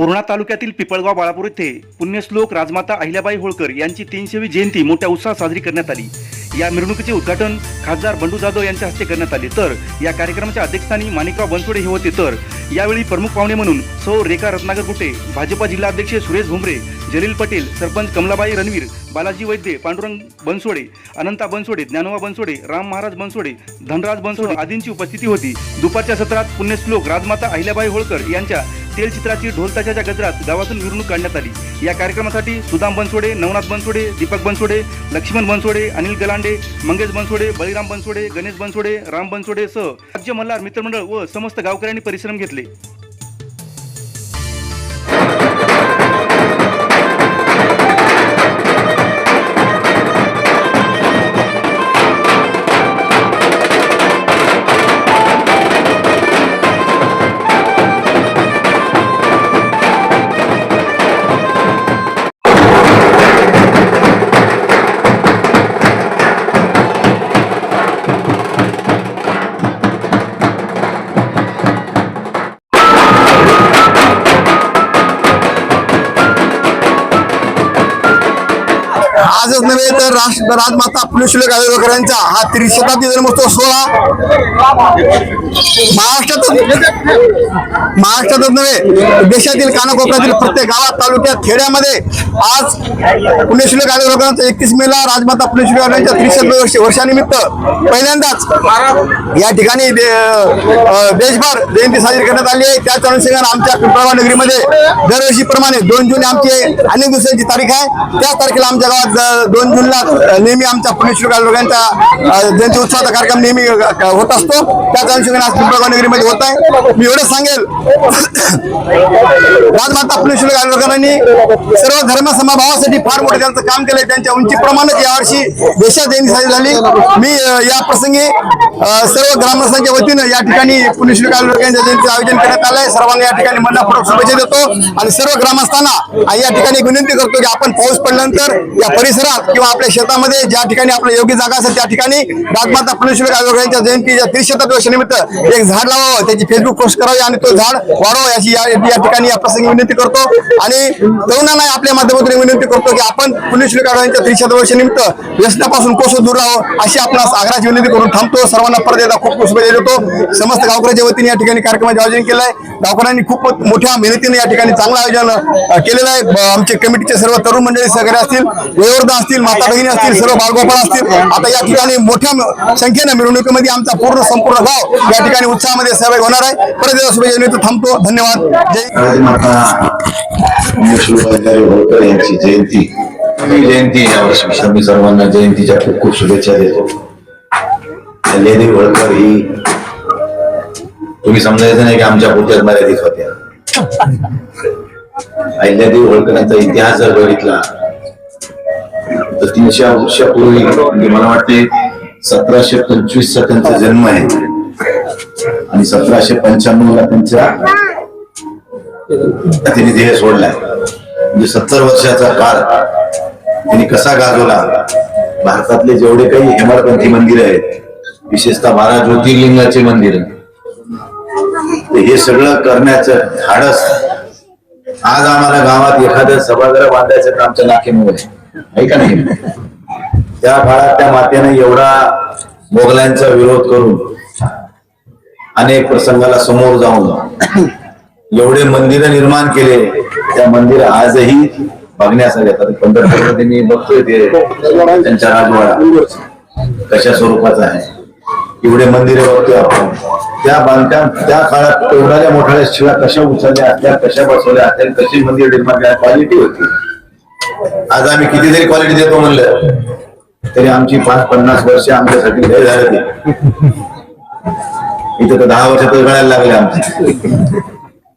पूर्णा तालुक्यातील पिपळगाव बाळापूर येथे पुण्यश्लोक राजमाता अहिल्याबाई होळकर यांची तीनशेवी जयंती मोठ्या उत्साहात साजरी करण्यात आली. या मिरवणुकीचे उद्घाटन खासदार बंडू जाधव यांच्या हस्ते करण्यात आले. तर या कार्यक्रमाच्या अध्यक्षस्थानी माणिकराव बनसोडे हे होते. तर यावेळी प्रमुख पाहुणे म्हणून सौ रेखा रत्नाकर गुटे भाजपा जिल्हाध्यक्ष सुरेश भुमरे जलील पटेल सरपंच कमलाबाई रणवीर बालाजी वैद्य पांडुरंग बनसोडे अनंता बनसोडे ज्ञानोबा बनसोडे राम महाराज बनसोडे धनराज बनसोडे आदींची उपस्थिती होती. दुपारच्या सत्रात पुण्यश्लोक राजमाता अहिल्याबाई होळकर यांच्या तेलचित्राची ढोलताच्या गजरात गावातून मिरवणूक काढण्यात आली. या कार्यक्रमासाठी सुदाम बनसोडे नवनाथ बनसोडे दीपक बनसोडे लक्ष्मण बनसोडे अनिल गलांडे मंगेश बनसोडे बळीराम बनसोडे गणेश बनसोडे राम बनसोडे सह राज्य मल्हार मित्रमंडळ व समस्त गावकऱ्यांनी परिश्रम घेतले. तर राष्ट्र राजमाता फुलेशुले गावेकरांचा हा त्रिशताब्दी जन्मोत्सव सोहळा. महाराष्ट्रातच महाराष्ट्रातच नव्हे देशातील कानाकोपऱ्यातील प्रत्येक गावात तालुक्यात खेड्यामध्ये आज पुण्यश्लोक गावेकरांचा एकतीस मेला राजमाता पुण्यश्लोक गावेकरांच्या त्रिशत वर्षानिमित्त पहिल्यांदाच या ठिकाणी देशभर जयंती साजरी करण्यात आली आहे. त्याच अनुषंगाने आमच्या पिंपळगाव नगरीमध्ये दरवर्षीप्रमाणे दोन जून आमची अनेक दिवसांची तारीख आहे. त्याच तारखेला आमच्या गावात दोन जून अं, नेहमी आमच्या पुणेश्वर गायकवाडांच्या जयंती उत्सवाचा कार्यक्रम नेहमी होत असतो. त्याच अनुषंगाने आज पिंपळगाव नगरीमध्ये होत आहे. मी एवढं सांगेल. राजमाता पुणेश्वर गायकवाडांनी सर्व धर्म समभावासाठी फार मोठं त्यांचं काम केलंय. त्यांच्या उंचीप्रमाणेच यावर्षी देशात जयंती साजरी झाली. मी या प्रसंगी सर्व ग्रामस्थांच्या वतीनं या ठिकाणी पुणेश्वर गायकवाडांच्या जयंतीचं आयोजन करण्यात आलंय. सर्वांना या ठिकाणी मनापूर्वक शुभेच्छा देतो आणि सर्व ग्रामस्थांना या ठिकाणी विनंती करतो की आपण पाऊस पडल्यानंतर या परिसरात किंवा आपल्या शेतामध्ये ज्या ठिकाणी आपल्या योग्य जागा असेल त्या ठिकाणी राजमाता पुण्यश्लोक गायकवाडांच्या जयंतीच्या त्रिशतात वर्षानिमित्त एक झाड लावावं. त्याची फेसबुक पोस्ट करावी आणि तो झाड वाढवावं याची या ठिकाणी या प्रसंगी विनंती करतो. आणि तरुणांना आपल्या माध्यमातून विनंती करतो की आपण पुण्यश्लोक गायकवाडांच्या त्रिशत वर्षानिमित्त व्यसनापासून कोसो दूर राहावं अशी आपणास आग्रहाची विनंती करून थांबतो. सर्वांना परत एकदा खूप खूप शुभेच्छा देतो. समस्त गावकऱ्याच्या वतीने या ठिकाणी कार्यक्रमाचे आयोजन केलं आहे गावकऱ्यांनी खूप मोठ्या मेहनतीने या ठिकाणी चांगलं आयोजन केलेलं आहे. आमचे कमिटीचे सर्व तरुण मंडळी सहकारी असतील वयोवृद्ध असतील माता भगिनी असतील सर्व बाळगोपाळ असतील. आता या ठिकाणी मोठ्या संख्येनं मिरवणुकीमध्ये आमचा पूर्ण संपूर्ण गाव या ठिकाणी उत्साहामध्ये सहभागी होणार आहे. परत एकदा शुभेच्छा थांबतो. धन्यवाद. जय यांची जयंती. जयंती यावर्षी मी सर्वांना जयंतीच्या खूप खूप शुभेच्छा देतो. अहिल्यादेवी होळकर ही तुम्ही समजायचं नाही की आमच्या पुढच्याच मर्यादित होत्या. अहिल्यादेवी होळकरांचा इतिहास जर बघितला तर तीनशे वर्षापूर्वी म्हणजे मला वाटते सतराशे पंचवीस चा त्यांचा जन्म आहे. आणि सतराशे पंच्याण्णव ला त्यांच्या त्यांनी ध्येय सोडलाय म्हणजे सत्तर वर्षाचा काळ त्यांनी कसा गाजवला? भारतातले जेवढे काही हेमाडपंथी मंदिर आहेत विशेषतः बारा ज्योतिर्लिंगाचे मंदिर हे सगळं करण्याचं धाडस. आज आम्हाला गावात एखादं सभागृह बांधायचं तर आमच्या नाकेमुळे आहे का नाही? त्या काळात त्या मातेने एवढा मोगलांचा विरोध करून अनेक प्रसंगाला समोर जाऊन एवढे मंदिर निर्माण केले. त्या मंदिर आजही बघण्यासाठी पंढरपूरमध्ये मी बघतोय ते. त्यांच्या राजवाडा कशा स्वरूपाचा आहे. एवढे मंदिरे बघतोय आपण. त्या बांधकाम त्या काळात एवढ्या मोठ्या शिव्या कशा उचलल्या असल्या कशा बसवल्या असल्या कशी मंदिर निर्माण केल्या क्वालिटी होती. आज आम्ही कितीतरी क्वालिटी देतो म्हणलं तरी आमची पाच पन्नास वर्ष आमच्यासाठी लय झाले ते इथं तर दहा वर्ष तर गळायला लागले आमची.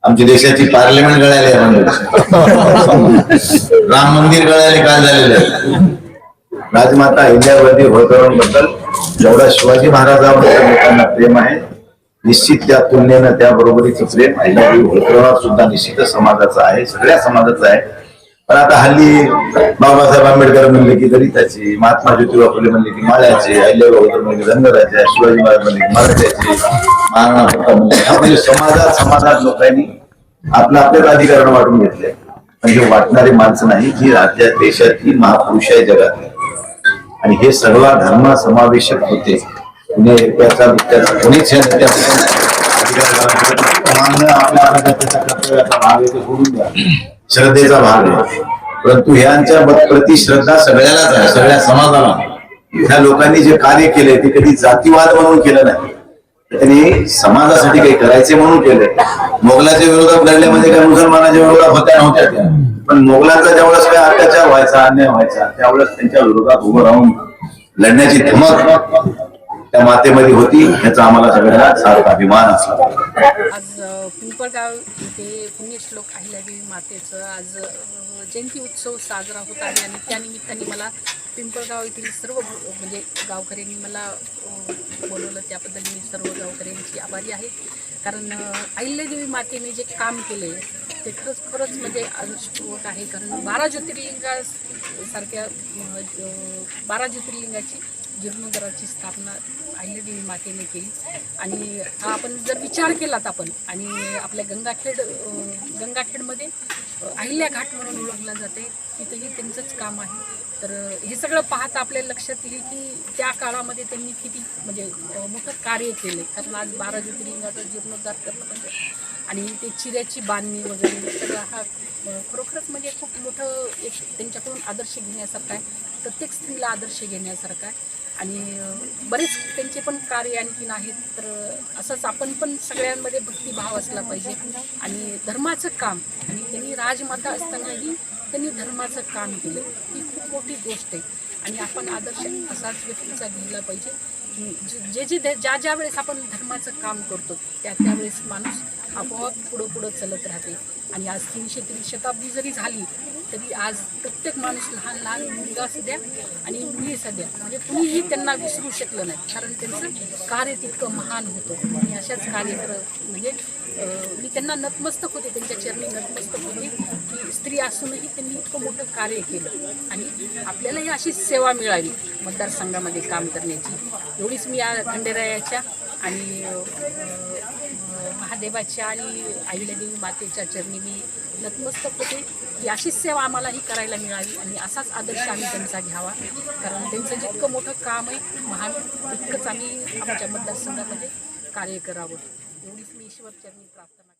आमची देशाची पार्लिमेंट गळायला आहे राम मंदिर गळायला काय झालेलं आहे. राजमाता अहिल्यावती होळकरांबद्दल जेवढा शिवाजी महाराजांबद्दल लोकांना प्रेम आहे निश्चित त्या तुलनेनं त्या बरोबरीचं प्रेम अहिल्यादेवी होळकरांवर सुद्धा निश्चितच समाजाचं आहे सगळ्या समाजाचं आहे. पण आता हल्ली बाबासाहेब आंबेडकर म्हणले की दलिताची महात्मा ज्योतिबा फुले म्हणले की माळ्याचे अहिल्याबाई म्हणले की धनगराचे शिवाजी महाराज म्हणले की मराठ्याचे महाराणा प्रताप म्हणले म्हणजे समाजात समाजात लोकांनी आपलं आपल्याला अधिकारण वाटून घेतलंय. पण हे वाटणारी माणसं नाही जी राज्यात देशातली महापुरुष आहे जगात आणि हे सर्व धर्म समावेशक होते. कुणी एकट्याचा बिट्याचा कोणीच श्रद्धेचा भाग आहे. परंतु ह्यांच्या प्रति श्रद्धा सगळ्यालाच आहे सगळ्या समाजाला. ह्या लोकांनी जे कार्य केले ते कधी जातीवाद म्हणून केलं नाही. त्यांनी समाजासाठी काही करायचे म्हणून केले. मोगलाच्या विरोधात लढले म्हणजे काय मुसलमानाच्या विरोधात होत्या नव्हत्या त्या. पण मोगलांचा ज्यावेळेस काही अत्याचार व्हायचा अन्याय व्हायचा त्यावेळेस त्यांच्या विरोधात उभं राहून लढण्याची धमक त्या मातेमध्ये होती. याचा आम्हाला सगळ्यांना सारखा अभिमान असला. आज अ, पिंपळगाव पुण्यश्लोक अहिल्यादेवी मातेचं. आज जयंती उत्सव साजरा होत आहे आणि त्यानिमित्ताने मला पिंपळगाव येथील सर्व म्हणजे गावकऱ्यांनी मला बोलवलं त्याबद्दल मी सर्व गावकऱ्यांची आभारी आहे. कारण अहिल्यादेवी मातेने जे काम केले ते खरंच खरंच म्हणजे आदर्शपूर्वक आहे. कारण बारा ज्योतिर्लिंगा सारख्या बारा ज्योतिर्लिंगाची जीर्णोद्धाराची स्थापना अहिल्यादेवी मातेने केली. आणि हा आपण जर विचार केलात आपण आणि आपल्या गंगाखेड गंगाखेडमध्ये अहिल्या घाट म्हणून ओळखला जाते. तिथंही त्यांचंच काम आहे. तर हे सगळं पाहता आपल्या लक्षात येईल की त्या काळामध्ये त्यांनी किती म्हणजे मोठं कार्य केले. कारण आज बारा ज्योतिर्लिंगाचा जीर्णोद्धार करणं म्हणजे आणि ते चिऱ्याची बांधणी वगैरे सगळं हा खरोखरच म्हणजे खूप मोठं एक त्यांच्याकडून आदर्श घेण्यासारखा आहे. प्रत्येक स्त्रीला आदर्श घेण्यासारखा आहे. आणि बरेच त्यांचे पण कार्य आणखीन आहेत. तर असंच आपण पण सगळ्यांमध्ये भक्तिभाव असला पाहिजे. आणि धर्माचं काम आणि त्यांनी राजमाता असतानाही त्यांनी धर्माचं काम केलं. ही खूप मोठी गोष्ट आहे. आणि आपण आदर्श असाच व्यक्तीचा घ्यायला पाहिजे. जे- जे ज्या ज्या वेळेस आपण धर्माचं काम करतो त्या त्यावेळेस माणूस आपोआप पुढं पुढं चलत राहते. आणि आज तीनशे तीन शताब्दी जरी झाली तरी आज प्रत्येक माणूस लहान लहान मुलगा सध्या आणि मुली सध्या. म्हणजे कुणीही त्यांना विसरू शकलं नाही. कारण त्यांचं कार्य तितकं महान होतं. आणि अशाच कार्य करत म्हणजे मी त्यांना नतमस्तक होते त्यांच्या चरणी नतमस्तक होते. की स्त्री असूनही त्यांनी इतकं मोठं कार्य केलं. आणि आपल्यालाही अशीच सेवा मिळावी मतदारसंघामध्ये काम करण्याची. एवढीच मी या खंडेरायाच्या आणि महादेवाच्या आणि देवी मातेच्या चरणी मी नतमस्तक होते. की अशीच सेवा आम्हालाही करायला मिळावी आणि असाच आदर्श आम्ही त्यांचा घ्यावा. कारण त्यांचं जितकं मोठं काम आहे महान तितकंच आम्ही आमच्या मतदारसंघामध्ये कार्य करावं. एवढीच मी ईश्वरचरणी प्रार्थना